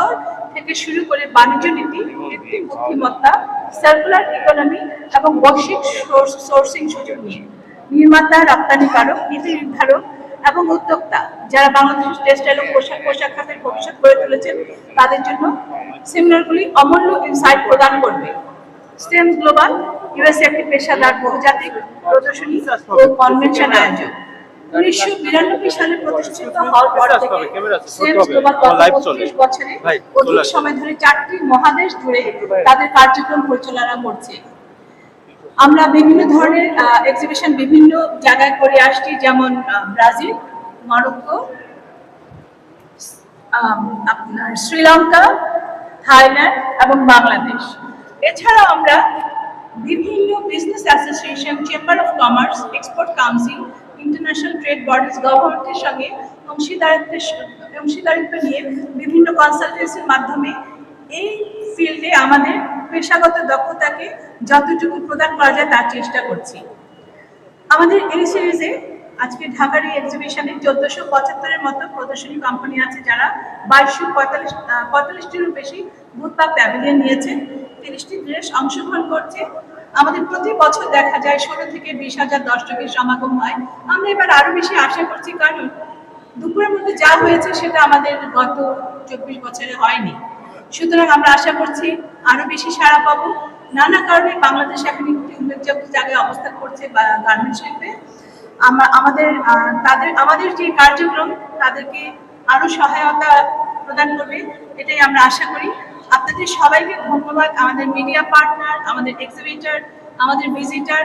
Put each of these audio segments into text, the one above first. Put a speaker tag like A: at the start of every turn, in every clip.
A: রূপান্তর থেকে শুরু করে বাণিজ্য নীতি কৃত্রিম বুদ্ধিমত্তা সার্কুলার ইকোনমি এবং বৈশ্বিক সোর্সিং সুযোগ নিয়ে নির্মাতা রপ্তানিকারক নীতি নির্ধারক এবং উদ্যোক্তা যারা বাংলাদেশ টেক্সটাইল ও পোশাক পোশাক খাতের ভবিষ্যৎ গড়ে তুলেছেন, তাদের জন্য সেমিনারগুলি অমূল্য ইনসাইট প্রদান করবে। স্টেমস গ্লোবাল ইউএসএ একটি পেশাদার বহুজাতিক প্রদর্শনী ও কনভেনশন আয়োজন উনিশশো বিরানব্বই সালে প্রতিষ্ঠিত হওয়ার পর থেকে স্টেমস গ্লোবাল গত বত্রিশ বছরে অধিক সময় ধরে চারটি মহাদেশ জুড়ে তাদের কার্যক্রম পরিচালনা করছে। আমরা বিভিন্ন ধরনের এক্সিবিশন বিভিন্ন জায়গায় করে আসছি যেমন ব্রাজিল মরক্কো আপনার শ্রীলঙ্কা থাইল্যান্ড এবং বাংলাদেশ। এছাড়াও আমরা বিভিন্ন business association chamber of commerce export council international trade bodies গভর্নমেন্টের সঙ্গে অংশীদারিত্বের অংশীদারিত্ব নিয়ে বিভিন্ন কনসালটেন্সির মাধ্যমে এই ফিল্ডে আমাদের পেশাগত দক্ষতাকে যতটুকু প্রদান করা যায় তার চেষ্টা করছি। আমাদের এই সিরিজে আজকে ঢাকার এই এক্সিবিশনে চোদ্দশো পঁচাত্তরের মতো প্রদর্শনী কোম্পানি আছে যারা বাইশশো পঁয়তাল্লিশ পঁয়তাল্লিশটিরও বেশি বা প্যাভিলিয়ন নিয়েছে, তিরিশটি দেশ অংশগ্রহণ করছে আমাদের প্রতি বছর দেখা যায় ষোলো থেকে বিশ হাজার দর্শকের সমাগম হয়। আমরা এবার আরও বেশি আশা করছি, কারণ দুপুরের মধ্যে যা হয়েছে সেটা আমাদের গত চব্বিশ বছরে হয়নি। সুতরাং আমরা আশা করছি আরও বেশি সাড়া পাবো। নানা কারণে বাংলাদেশ এখন একটি উল্লেখযোগ্য জায়গায় অবস্থান করছে গার্মেন্ট শিল্পে। আমা- আমাদের তাদের, আমাদের যে কার্যক্রম, তাদেরকে আরও সহায়তা প্রদান করবে, এটাই আমরা আশা করি। আপনাদের সবাইকে ধন্যবাদ। আমাদের মিডিয়া পার্টনার আমাদের এক্সিবিটার আমাদের ভিজিটার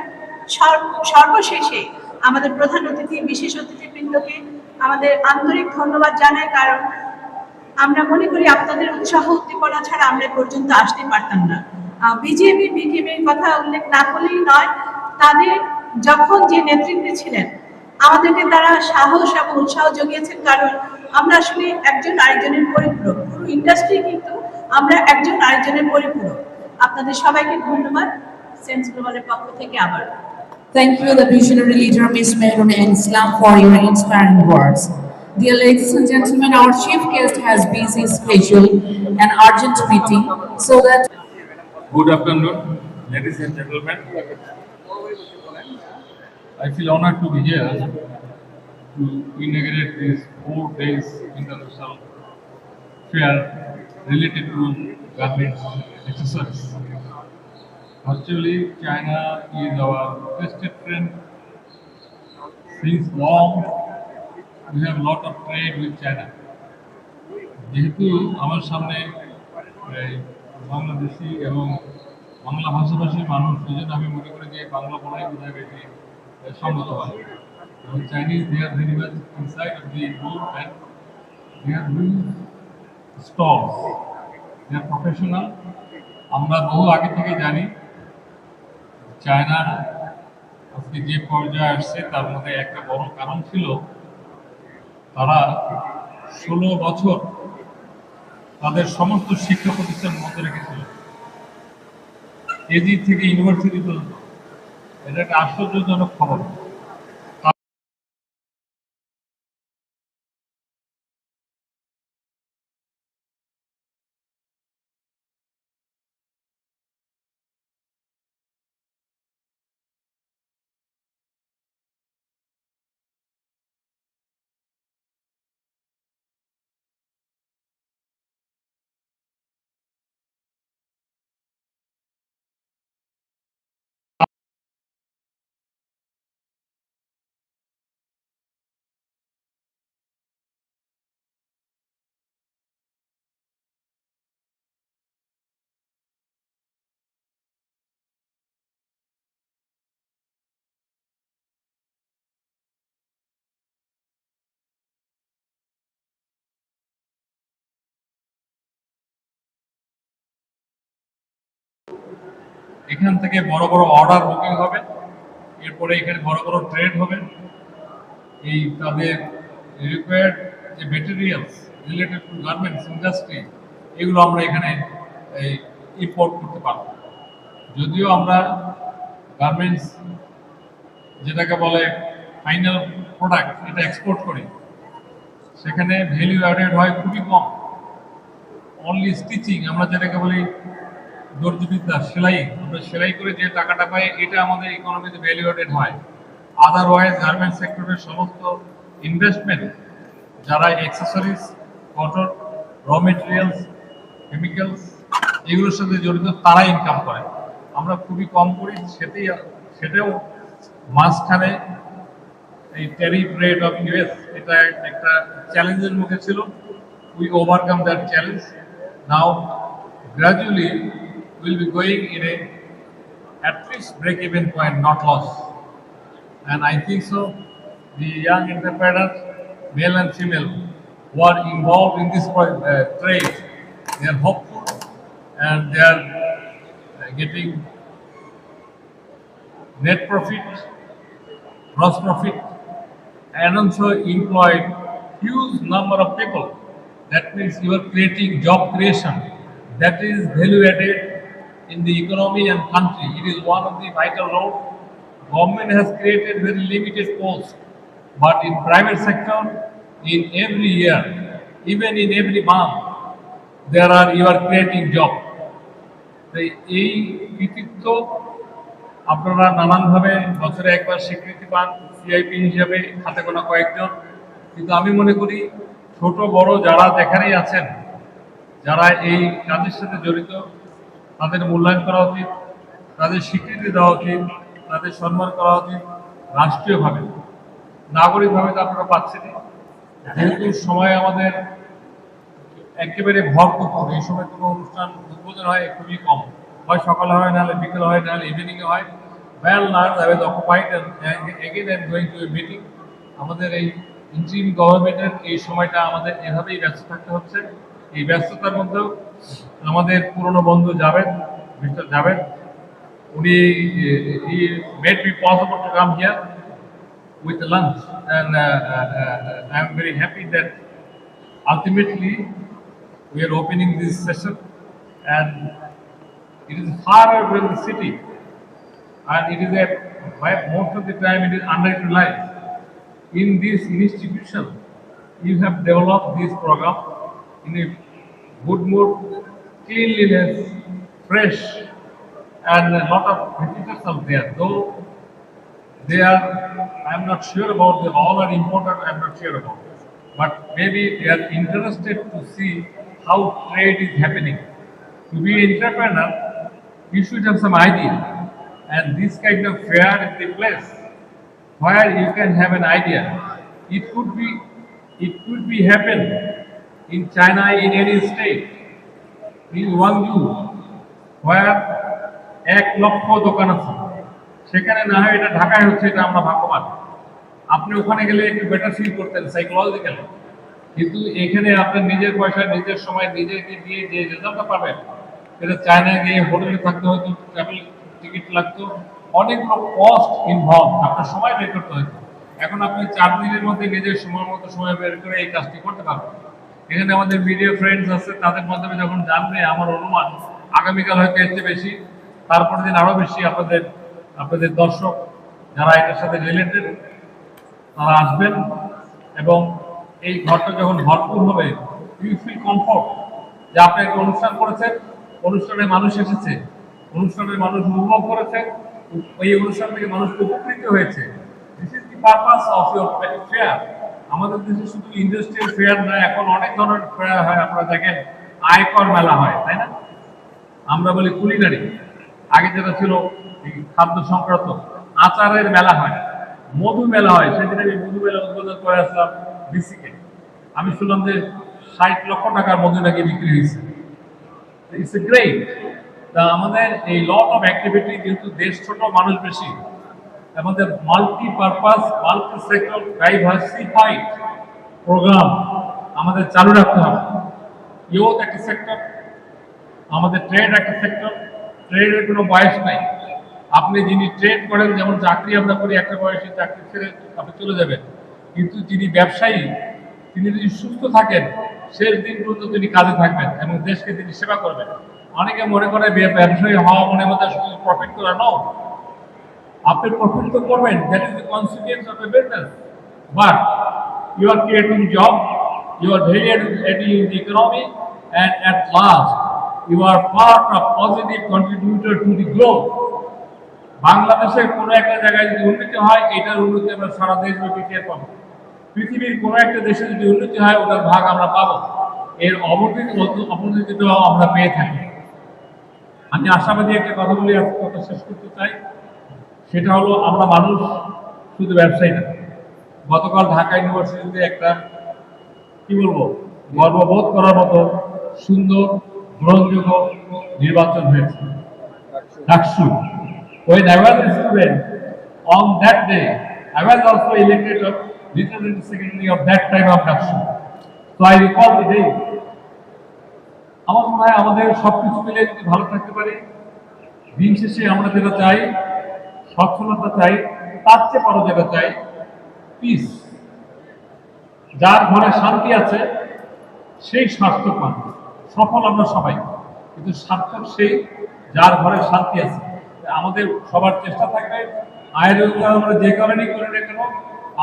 A: সর্বশেষে আমাদের প্রধান অতিথি, বিশেষ অতিথিবৃন্দকে আমাদের আন্তরিক ধন্যবাদ জানাই, কারণ আমরা মনে করি আপনাদের উৎসাহ উদ্দীপনা ছাড়া আমরা পর্যন্ত আসতে পারতাম না। বিজেপি বিকেপির কথা উল্লেখ না করলেই নয়, তাদের যখন যে নেতৃত্বে ছিলেন, আমাদেরকে তারা সাহস এবং উৎসাহ জুগিয়েছেন, কারণ আমরা আসলে একজন আরেকজনের পরিপূরক। পুরো ইন্ডাস্ট্রি কিন্তু আমরা একজন আরেকজনের পরিপূরক আপনাদের সবাইকে ধন্যবাদ সেন্স গ্লোবালের পক্ষ থেকে আবার
B: Thank you, the visionary leader, Ms. Mehrun Islam, for your inspiring words. Dear ladies and gentlemen, our chief guest has busy schedule and urgent meeting, so that
C: Good afternoon, ladies and gentlemen. I feel honored to be here to inaugurate this four days international fair related to garments accessories. Actually, China is our trusted friend since long. We have a lot of trade with China. যেহেতু আমার সামনে এই বাংলাদেশি এবং বাংলা ভাষাভাষীর মানুষ এই জন্য আমি মনে করি যে বাংলা বলাই বোধহয় বেশি আহ, সম্মত হয় এবং Chinese they are very much inside of the book and they are wise stalls. R professional আমরা বহু আগে থেকে জানি, চায়নার আজকে যে পর্যায়ে আসছে, তার মধ্যে একটা বড় কারণ ছিল, তারা ষোলো বছর তাদের সমস্ত শিক্ষা প্রতিষ্ঠান বন্ধ রেখেছিল। কেজি থেকে ইউনিভার্সিটি পর্যন্ত এটা একটা আশ্চর্যজনক খবর। এখান থেকে বড় বড় অর্ডার বুকিং হবে, এরপরে এখানে বড় বড় ট্রেড হবে। এই তাদের রিকোয়ার্ড যে materials related to garments industry এগুলো আমরা এখানে, এই ইম্পোর্ট করতে পারব। যদিও আমরা গার্মেন্টস যেটাকে বলে ফাইনাল প্রোডাক্ট এটা এক্সপোর্ট করি, সেখানে ভ্যালু অ্যাডেড হয় খুবই কম। অনলি স্টিচিং আমরা যেটাকে বলি দর্জিবিদ্যা সেলাই, আমরা সেলাই করে যে টাকাটা পাই, এটা আমাদের ইকোনমিতে ভ্যালুয়েটেড হয়। আদারওয়াইজ গার্মেন্ট সেক্টরের সমস্ত ইনভেস্টমেন্ট যারা accessories cotton raw materials chemicals এগুলোর সাথে জড়িত তারা ইনকাম করে। আমরা খুবই কম করি, সেটাই সেটাও মাঝখানে এই ট্যারিফ রেট অফ ইউএস এটা একটা চ্যালেঞ্জের মুখে ছিল। We overcome that challenge now gradually will be going in a at least break-even point, not loss. And I think so, the young entrepreneurs, male and female, who are involved in this uh, trade, they are hopeful and they are uh, getting net profit, gross profit, and also employed huge number of people. That means you are creating job creation. That is value added in the economy and country. It is one of the vital role. Government has created very limited posts, but in private sector, in every year, even in every month, there are you are creating job. তো এই কৃতিত্ব আপনারা নানানভাবে বছরে একবার স্বীকৃতি পান CIP হিসেবে হাতে গোনা কয়েকজন কিন্তু আমি মনে করি ছোট বড় যারা যেখানেই আছেন যারা এই কাজের সাথে জড়িত তাদের মূল্যায়ন করা উচিত, তাদের স্বীকৃতি দেওয়া উচিত, তাদের সম্মান করা উচিত রাষ্ট্রীয়ভাবে। নাগরিকভাবে তো আপনারা পাচ্ছেন যেহেতু সময় আমাদের একেবারে ভরপুর এই সময় কোনো অনুষ্ঠান উদ্বোধন হয় খুবই কম। হয় সকালে হয়, নাহলে বিকেলে হয়, নাহলে ইভিনিং এ হয়। Nurse have occupied again and going to a meeting আমাদের এই ইন্টারিম গভর্নমেন্টের এই সময়টা আমাদের এভাবেই ব্যস্ত থাকতে হচ্ছে। এই ব্যস্ততার মধ্যেও আমাদের পুরনো বন্ধু জাভেদ মিস্টার জাভেদ উনি made be possible to come here with the lunch and uh, uh, uh, I'm very happy that ultimately we are opening this session and it is far away from the city and it is a by most of the time it is underutilized in this institution you have developed this program in a good mood cleanliness fresh and a lot of visitors are there. Though they are i'm not sure about them all are important i'm not sure about This. but maybe they are interested to see how trade is happening. To be an entrepreneur you should have some idea. And this kind of fair is the place where you can have an idea. It could be it could be happen in china, in any state in you where এক লক্ষ দোকান আছে। সেখানে না হয় এটা ঢাকায় হচ্ছে, এটা আমরা ভাগ্যবান। আপনি ওখানে গেলে একটু বেটার ফিল করতেন সাইকোলজিক্যালি কিন্তু এখানে আপনার নিজের পয়সা, নিজের সময় নিজেকে দিয়ে যে রেজাল্টটা পাবেন, সেটা চায়নায় গিয়ে হোটেলে থাকতে হতো ট্রাভেল টিকিট লাগতো অনেকগুলো কস্ট ইনভলভ আপনার সময় বের করতে হতো। এখন আপনি চার দিনের মধ্যে নিজের সময় মতো সময় বের করে এই কাজটি করতে পারবেন। এখানে আমাদের মিডিয়া ফ্রেন্ডস আছে, তাদের মাধ্যমে যখন জানবে আমার অনুমান, আগামীকাল হয়তো চেয়ে বেশি তারপর দিন আরও বেশি আপনাদের আপনাদের দর্শক যারা এটার সাথে রিলেটেড তারা আসবেন। এবং এই ঘরটা যখন ভরপুর হবে ইউ ফিল কমফোর্ট যে আপনি একটা অনুষ্ঠান করেছেন, অনুষ্ঠানে মানুষ এসেছে অনুষ্ঠানের মানুষ উপভোগ করেছে, এই অনুষ্ঠান থেকে মানুষ উপকৃত হয়েছে। This is the purpose of your fair আমাদের দেশে শুধু ইন্ডাস্ট্রিয়াল ফেয়ার না এখন অনেক ধরনের ফেয়ার হয় আপনারা দেখেন, আয়কর মেলা হয়, তাই না? আমরা বলি কুলিনারি আগে যেটা ছিল খাদ্য সংক্রান্ত আচারের মেলা হয়, মধু মেলা হয়, সেদিন আমি মধু মেলা উদ্বোধন করে আসলাম ডিসিকে আমি শুনলাম যে ষাট লক্ষ টাকার মধু নাকি বিক্রি হয়েছে। ইটস এ গ্রেট তা আমাদের এই লট অফ অ্যাক্টিভিটি যেহেতু দেশ ছোট, মানুষ বেশি। আমাদের multi purpose multi sector diversified programme আমাদের চালু রাখতে হবে। ইউথ একটা সেক্টর আমাদের ট্রেড একটা সেক্টর ট্রেডের কোনো বয়স নাই। আপনি যিনি ট্রেড করেন, যেমন চাকরি আমরা করি, একটা বয়সে চাকরি ছেড়ে আপনি চলে যাবেন। কিন্তু যিনি ব্যবসায়ী, তিনি যদি সুস্থ থাকেন, শেষ দিন পর্যন্ত তিনি কাজে থাকবেন এবং দেশকে তিনি সেবা করবেন। অনেকে মনে করে ব্যবসায়ী হওয়া মনে মধ্যে শুধু প্রফিট করা নয় আপনি প্রফিট করবেন that is the consequence of a business but you are creating job you are very educating in the economy and at last, you are part of positive contributor to the growth. বাংলাদেশের কোনো একটা জায়গায় যদি উন্নতি হয়, এটার উন্নতি আমরা সারা দেশব্যাপী টের পাবো। পৃথিবীর কোনো একটা দেশে যদি উন্নতি হয়, ওটার ভাগ আমরা পাবো। এর অবনতি অপরদিকেও আমরা পেয়ে থাকি। আমি আশাবাদী একটা কথা বলে কথা শেষ করতে চাই। সেটা হলো আমরা মানুষ শুধু ব্যবসায়ী না গতকাল ঢাকা ইউনিভার্সিটিতে একটা কি বলব গর্ববোধ করার মতো সুন্দর গ্রহণযোগ্য নির্বাচন হয়েছে DUCSU When I was a student, on that day, I was also elected of representative secretary of that time of Daksu. So I recall. আমার মনে হয় আমাদের সবকিছু মিলে যদি ভালো থাকতে পারি দিন শেষে আমরা যেটা চাই সচ্ছলতা চাই, তার চেয়ে বড় যেটা চাই পিস যার ঘরে শান্তি আছে, সেই স্বার্থবান সফল আমরা সবাই, কিন্তু সার্থক সেই যার ঘরে শান্তি আছে। আমাদের সবার চেষ্টা থাকবে, আয়ের আমরা যে কারণেই করি না কেন,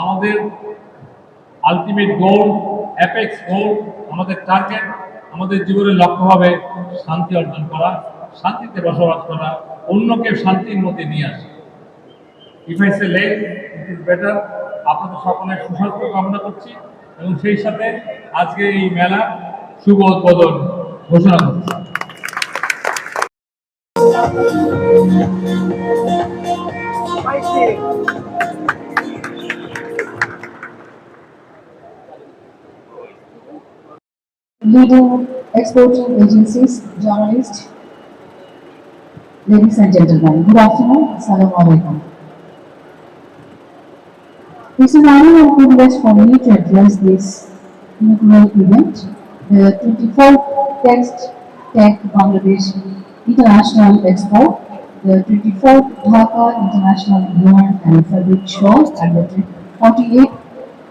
C: আমাদের আলটিমেট গোল অ্যাপেক্স গোল আমাদের টার্গেট আমাদের জীবনের লক্ষ্য হবে শান্তি অর্জন করা, শান্তিতে বসবাস করা, অন্যকে শান্তির মধ্যে নিয়ে আসা। If I say let it is better আপনাদের সকলের সুস্বাস্থ্য কামনা করছি এবং সেই সাথে আজকে এই মেলা শুভ উদ্বোধন ঘোষণা করছি
D: leading exporting agencies, journalists, ladies and gentlemen, good afternoon. Assalamu alaikum. This is an honor and privilege for me to address this inaugural event, the 24th Text Tech Bangladesh International Expo, the 24th Dhaka International Yarn and Fabric Show, and the 48th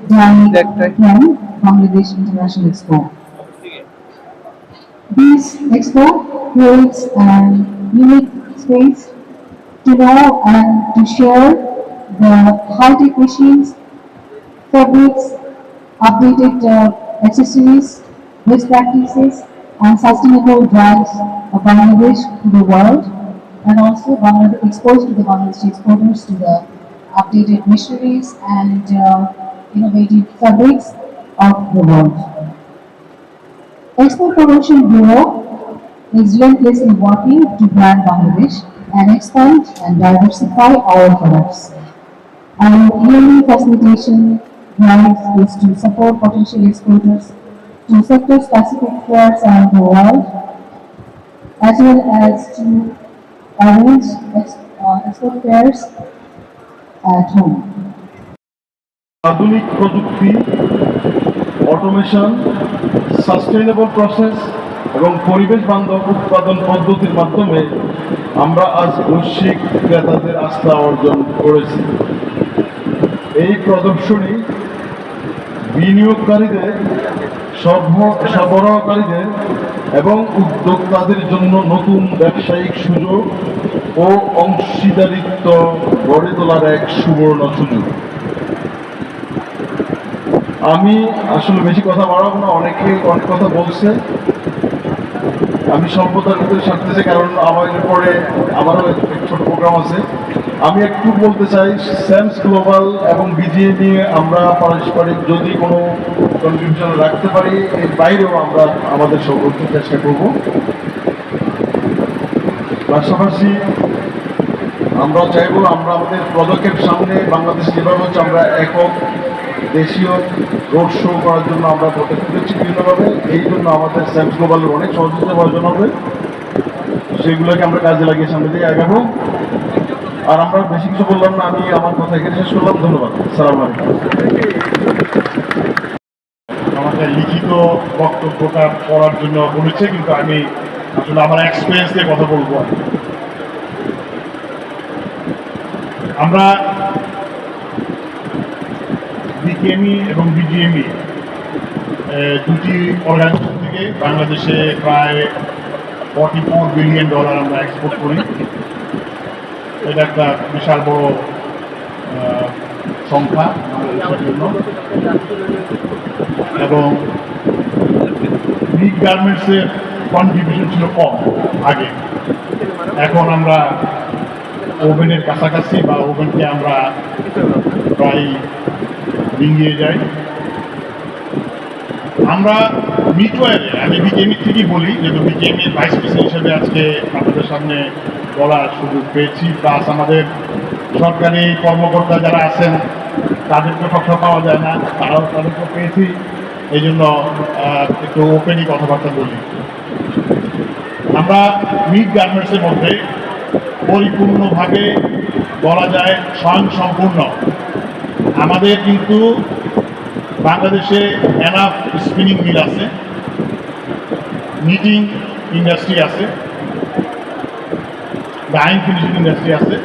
D: Dye Plan Bangladesh International Expo. This expo creates a unique space to know and to share the high-tech machines, fabrics, updated uh, accessories, best practices, and sustainable brands of Bangladesh to the world, and also Bangladesh exposed to the Bangladesh exporters to the updated machineries and uh, innovative fabrics of the world. Export Promotion Bureau is relentlessly working to brand Bangladesh and expand and diversify our products. Our yearly facilitation drive is to support potential exporters to sector-specific fairs around the world, as well as to arrange ex- uh, export fairs at home.
E: আধুনিক প্রযুক্তি automation sustainable process এবং পরিবেশ বান্ধব উৎপাদন পদ্ধতির মাধ্যমে আমরা আজ বৈশ্বিক ক্রেতাদের আস্থা অর্জন করেছি এই প্রদর্শনী বিনিয়োগকারীদের সর্ব- সরবরাহকারীদের এবং উদ্যোক্তাদের জন্য নতুন ব্যবসায়িক সুযোগ ও অংশীদারিত্ব গড়ে তোলার এক সুবর্ণ সুযোগ। আমি আসলে বেশি কথা বাড়াবো না, অনেকে অনেক কথা বলছে। আমি ভিতরে সারতেছি কারণ আমার পরে আমারও একটা ছোট প্রোগ্রাম আছে। আমি একটু বলতে চাই স্যামস গ্লোবাল এবং বিজিএ নিয়ে আমরা পারস্পরিক যদি কোনো কন্ট্রিবিউশন রাখতে পারি, এর বাইরেও আমরা আমাদের সর্বোচ্চ চেষ্টা করব। পাশাপাশি আমরা চাইব, আমরা আমাদের পদক্ষেপ সামনে বাংলাদেশ যেভাবে হচ্ছে, আমরা একক দেশীয় রোড শো করার জন্য আমরা পদক্ষেপ নিচ্ছি বিভিন্নভাবে। এই জন্য আমাদের স্যামস গ্লোবালের অনেক সহযোগিতা প্রয়োজন হবে। সেগুলোকে আমরা কাজে লাগিয়ে সামনে দিয়ে আগাবো আর আমরা বেশি কিছু বললাম না, আমি আমার কথা এখানে শেষ করলাম, ধন্যবাদ। সালাম
F: আমাকে লিখিত বক্তব্যটা পড়ার জন্য বলেছে, কিন্তু আমি আসলে আমার এক্সপিরিয়েন্স দিয়ে কথা বলব আমরা বিকেএমই এবং বিজিএমই দুটি অর্গানাইজেশন থেকে বাংলাদেশে প্রায় ফর্টি ফোর বিলিয়ন ডলার আমরা এক্সপোর্ট করি। এটা একটা বিশাল বড় সংখ্যা বাংলাদেশের জন্য। এবং গার্মেন্টসের কন্ট্রিবিউশন ছিল কম আগে। এখন আমরা ওভেনের কাছাকাছি বা ওভেনকে আমরা প্রায় ডিঙ্গিয়ে যাই। আমরা মিটওয়ারে আমি বিকেএমি থেকেই বলি, যেহেতু বিকেএমি ভাইস প্রেসিডেন্ট হিসেবে আজকে আপনাদের সামনে বলার সুযোগ পেয়েছি। প্লাস আমাদের সরকারি কর্মকর্তা যারা আছেন, তাদেরকে সবসময় পাওয়া যায় না। তারাও তাদেরকে পেয়েছি। এই জন্য একটু ওপেনই কথাবার্তা বলি। আমরা মিড গার্মেন্টসের মধ্যে পরিপূর্ণভাবে বলা যায় স্বয়ং সম্পূর্ণ আমাদের কিন্তু বাংলাদেশে এনাফ স্পিনিং মিল আছে। নিটিং ইন্ডাস্ট্রি আছে। ডাইং ফিনিশিং ইন্ডাস্ট্রি আছে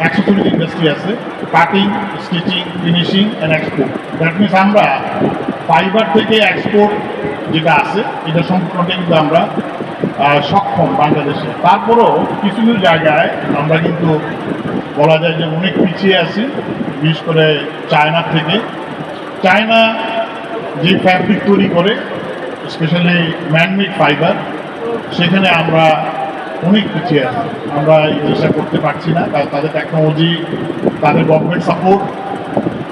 F: অ্যাক্সেসরিজ ইন্ডাস্ট্রি আছে cutting stitching finishing and export that means আমরা ফাইবার থেকে এক্সপোর্ট যেটা আছে, এটা সম্পূর্ণটা কিন্তু আমরা সক্ষম বাংলাদেশে। তারপরেও কিছু কিছু জায়গায় আমরা কিন্তু বলা যায় যে অনেক পিছিয়ে আছি, বিশেষ করে চায়না থেকে। চায়না যে ফ্যাব্রিক তৈরি করে স্পেশালি ম্যানমেড ফাইবার সেখানে আমরা অনেক পিছিয়ে আছি। আমরা এই জিনিসটা করতে পারছি না। তাদের টেকনোলজি তাদের গভর্নমেন্ট সাপোর্ট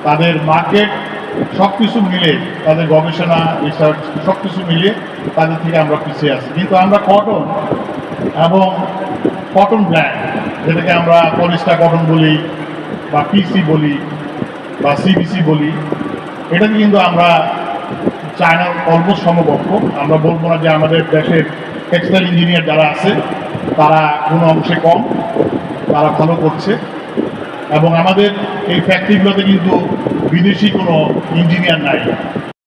F: তাদের মার্কেট সব কিছু মিলে, তাদের গবেষণা রিসার্চ সব কিছু মিলে তাদের থেকে আমরা পিছিয়ে আছি। কিন্তু আমরা কটন এবং কটন ব্র্যান্ড যেটাকে আমরা পলিস্টার কটন বলি বা পিসি বলি বা সিবিসি বলি, এটাকে কিন্তু আমরা চায়নার অলমোস্ট সমকক্ষ। আমরা বলব না যে আমাদের দেশের টেক্সটাইল ইঞ্জিনিয়ার যারা আছে তারা কোনো অংশে কম, তারা ভালো করছে। এবং আমাদের এই ফ্যাক্টরিগুলোতে কিন্তু বিদেশি কোনো ইঞ্জিনিয়ার নাই।